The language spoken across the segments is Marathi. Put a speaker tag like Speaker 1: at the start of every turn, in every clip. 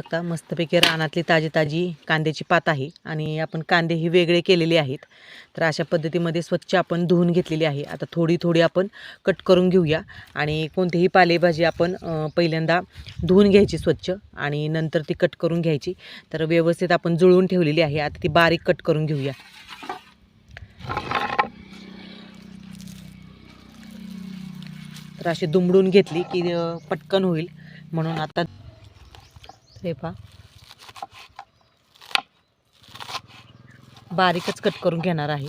Speaker 1: शकता. मस्तपैकी रानातली ताजी ताजी कांद्याची पात आहे आणि आपण कांदे ही वेगळे केलेले आहेत. तर अशा पद्धतीमध्ये स्वच्छ आपण धुवून घेतलेली आहे. आता थोडी थोडी आपण कट करून घेऊया आणि कोणतीही पालेभाजी आपण पहिल्यांदा धुवून घ्यायची स्वच्छ आणि नंतर ती कट करून घ्यायची. तर व्यवस्थित आपण जुळवून ठेवलेली आहे. आता ती बारीक कट करून घेऊया. तर अशी दुमडून घेतली की पटकन होईल. म्हणून आता हे पहा. बारीकच कट करून घेणार आहे.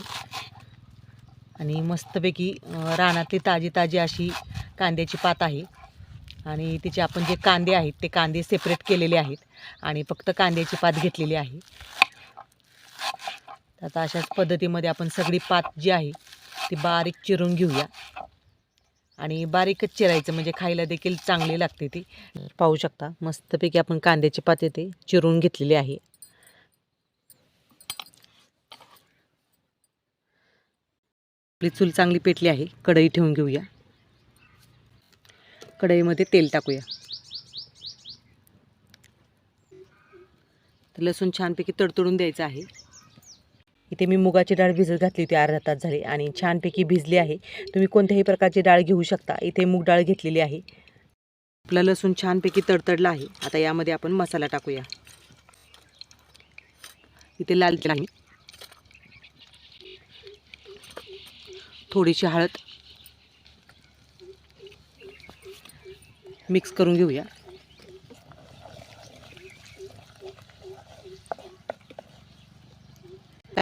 Speaker 1: आणि मस्तपैकी रानातली ताजी ताजी अशी कांद्याची पात आहे. आणि तिचे आपण जे कांदे आहेत ते कांदे सेपरेट केलेले आहेत. आणि फक्त कांद्याची पात घेतलेली आहे. आता अशाच पद्धतीमध्ये आपण सगळी पात जी आहे ती बारीक चिरून घेऊया. आणि बारीकच चिरायचं म्हणजे खायला देखील चांगली लागते ती. पाहू शकता मस्तपैकी आपण कांद्याची पाते ते चिरून घेतलेली आहे. आपली चूल चांगली पेटली आहे कढई ठेवून घेऊया. कढईमध्ये तेल टाकूया. लसूण छानपैकी तडतडून द्यायचं आहे. इथे मी मुगाची डाळ भिजत घातली होती अर्धा तास झाले आणि छानपैकी भिजली आहे. तुम्ही कोणत्याही प्रकारची डाळ घेऊ शकता. इथे मूग डाळ घेतलेली आहे. आपला लसूण छानपैकी तडतडला आहे. आता यामध्ये आपण मसाला टाकूया. इथे लाल तेल आहे. थोडीशी हळद मिक्स करून घेऊया.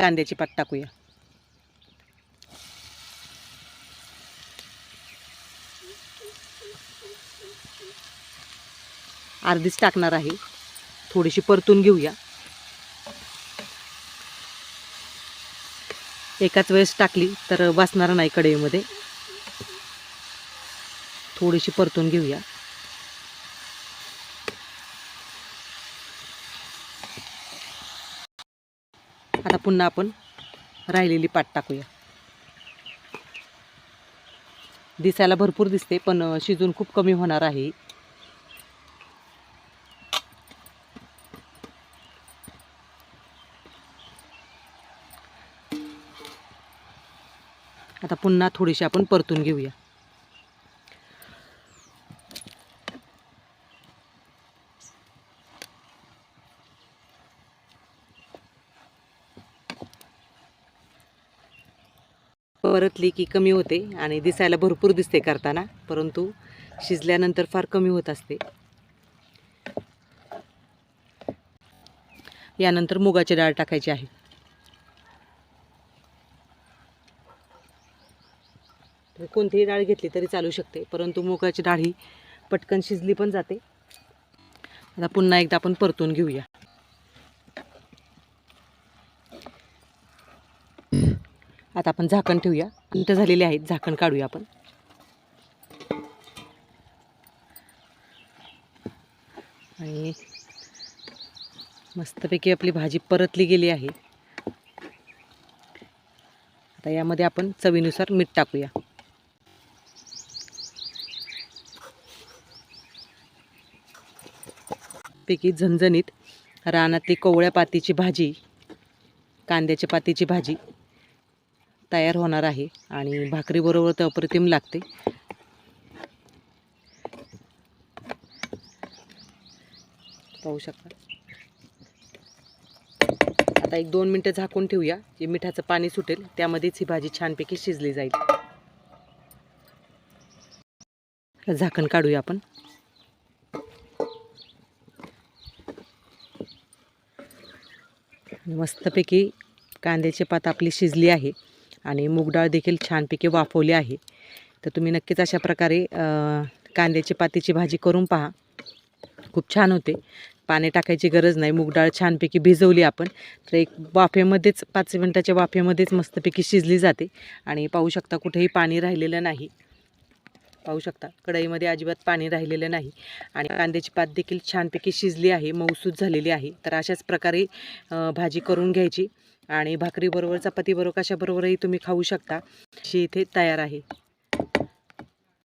Speaker 1: कांद्याची पात टाकूया. अर्धीच टाकणार आहे. थोडीशी परतून घेऊया. एकाच वेळेस टाकली तर वाचणार नाही कढईमध्ये. थोडीशी परतून घेऊया. आता पुन्हा आपण राहिलेली पाट टाकूया. दिसायला भरपूर दिसते पण शिजून खूप कमी होणार आहे. आता पुन्हा थोडीशी आपण परतून घेऊया. परतली की कमी होते आणि दिसायला भरपूर दिसते करताना परंतु शिजल्यानंतर फार कमी होत असते. यानंतर मुगाची डाळ टाकायची आहे. कोणतीही डाळ घेतली तरी चालू शकते परंतु मुगाची डाळ ही पटकन शिजली पण जाते. आता पुन्हा एकदा आपण परतून घेऊया. आता आपण झाकण ठेवूया. मिनटं झालेली आहेत झाकण काढूया आपण. आणि मस्तपैकी आपली भाजी परतली गेली आहे. आता यामध्ये आपण चवीनुसार मीठ टाकूया. पैकी झणझणीत रानातली कोवळ्या पातीची भाजी कांद्याच्या पातीची भाजी तयार होणार आहे आणि भाकरीबरोबर तर अप्रतिम लागते. पाहू शकता. आता एक दोन मिनटं झाकून ठेवूया. जे मिठाचं पाणी सुटेल त्यामध्येच ही भाजी छानपैकी शिजली जाईल. झाकण काढूया आपण. मस्तपैकी कांद्याची पात आपली शिजली आहे. आणि मूगडाळ देखील छानपैकी वाफवली आहे. तर तुम्ही नक्कीच अशा प्रकारे कांद्याची पातीची भाजी करून पहा. खूप छान होते. पाणी टाकायची गरज नाही. मूग डाळ छानपैकी भिजवली आपण. तर एक वाफेमध्येच पाच मिनटाच्या वाफेमध्येच मस्तपैकी शिजली जाते. आणि पाहू शकता कुठेही पाणी राहिलेलं नाही. पाहू शकता कढईमध्ये अजिबात पाणी राहिलेलं नाही. आणि कांद्याची पात देखील छानपैकी शिजली आहे. मऊसूद झालेली आहे. तर अशाच प्रकारे भाजी करून घ्यायची. आणि भाकरीबरोबर चपातीबरोबर कशाबरोबरही तुम्ही खाऊ शकता. अशी इथे तयार आहे.